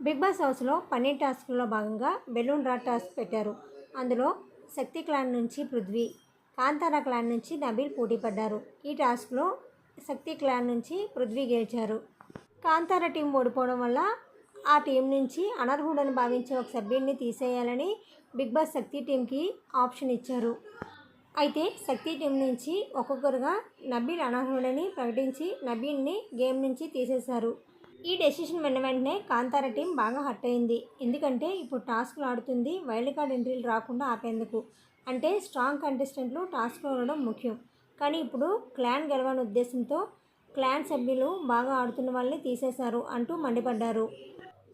Big boss హౌస్లో పన్నీర్ టాస్క్లో భాగంగా బెలూన్ డ్రా టాస్క్ పెట్టారు. అందులో శక్తి క్లాన్ నుంచి పృథ్వీ కాంతారా క్లాన్ నుంచి నబీల్ పోటీ పడ్డారు. ఈ టాస్క్లో శక్తి క్లాన్ నుంచి పృథ్వీ గెలిచారు. కాంతారా టీం ఓడిపోవడం వల్ల ఆ టీం నుంచి అనర్హుడని భావించే ఒక సభ్యుడిని తీసేయాలని బిగ్ బాస్ శక్తి టీంకి ఆప్షన్ ఇచ్చారు. అయితే శక్తి టీం నుంచి ఒక్కొక్కరుగా నబీల్ అనర్హుడని ప్రకటించి నబీల్ని గేమ్ నుంచి తీసేశారు. ఈ డెసిషన్ విన్న వెంటనే కాంతార టీం బాగా హర్ట్ అయింది. ఎందుకంటే ఇప్పుడు టాస్క్లు ఆడుతుంది వైల్డ్ కార్డ్ ఎంట్రీలు రాకుండా ఆపేందుకు. అంటే స్ట్రాంగ్ కంటెస్టెంట్లు టాస్క్లో ఉండడం ముఖ్యం. కానీ ఇప్పుడు క్లాన్ గెలవని ఉద్దేశంతో క్లాన్ సభ్యులు బాగా ఆడుతున్న వాళ్ళని తీసేశారు అంటూ మండిపడ్డారు.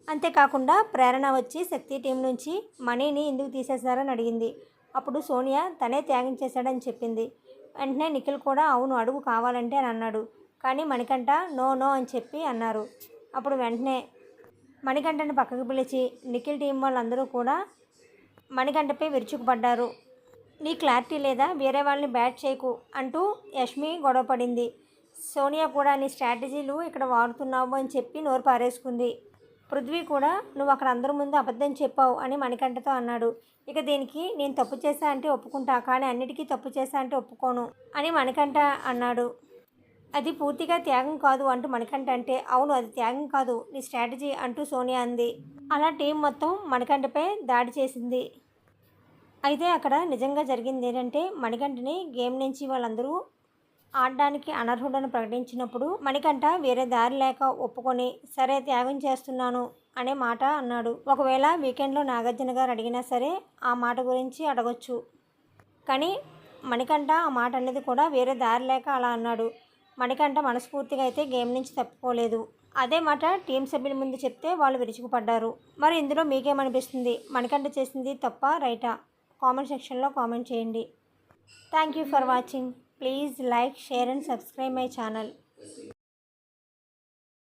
అంతేకాకుండా ప్రేరణ వచ్చి శక్తి టీం నుంచి మనీని ఎందుకు తీసేశారని అడిగింది. అప్పుడు సోనియా తనే త్యాగం చేశాడని చెప్పింది. వెంటనే నిఖిల్ కూడా అవును అడుగు కావాలంటే అని అన్నాడు. కానీ మణికంఠ నో నో అని చెప్పి అన్నారు. అప్పుడు వెంటనే మణికంఠని పక్కకు పిలిచి నిఖిల్ టీం వాళ్ళందరూ కూడా మణికంఠపై విరుచుకుపడ్డారు. నీ క్లారిటీ లేదా? వేరే వాళ్ళని బ్యాట్ చేయకు అంటూ యష్మి గొడవ పడింది. సోనియా కూడా నీ స్ట్రాటజీలు ఇక్కడ వాడుతున్నావు అని చెప్పి నోరు పారేసుకుంది. పృథ్వీ కూడా నువ్వు అక్కడ అందరి ముందు అబద్ధం చెప్పావు అని మణికంఠతో అన్నాడు. ఇక దీనికి నేను తప్పు చేశా అంటే ఒప్పుకుంటా కానీ అన్నిటికీ తప్పు చేశా అంటే ఒప్పుకోను అని మణికంఠ అన్నాడు. అది పూర్తిగా త్యాగం కాదు అంటూ మణికంఠ అంటే అవును అది త్యాగం కాదు నీ స్ట్రాటజీ అంటూ సోనియా అంది. అలా టీం మొత్తం మణికంఠపై దాడి చేసింది. అయితే అక్కడ నిజంగా జరిగింది ఏంటంటే మణికంఠని గేమ్ నుంచి వాళ్ళందరూ ఆడడానికి అనర్హుడని ప్రకటించినప్పుడు మణికంఠ వేరే దారి లేక ఒప్పుకొని సరే త్యాగం చేస్తున్నాను అనే మాట అన్నాడు. ఒకవేళ వీకెండ్లో నాగార్జున గారు అడిగినా సరే ఆ మాట గురించి అడగొచ్చు. కానీ మణికంఠ ఆ మాట అనేది కూడా వేరే దారి లేక అలా అన్నాడు. మణికంఠ మనస్ఫూర్తిగా అయితే గేమ్ నుంచి తప్పుకోలేదు అదే మాట టీం సభ్యుల ముందు చెప్తే వాళ్ళు విరుచుకుపడ్డారు. మరి ఇందులో మీకేమనిపిస్తుంది? మణికంఠ చేసింది తప్ప రైటా? కామెంట్ సెక్షన్లో కామెంట్ చేయండి. Thank you for watching. Please like share and subscribe my channel.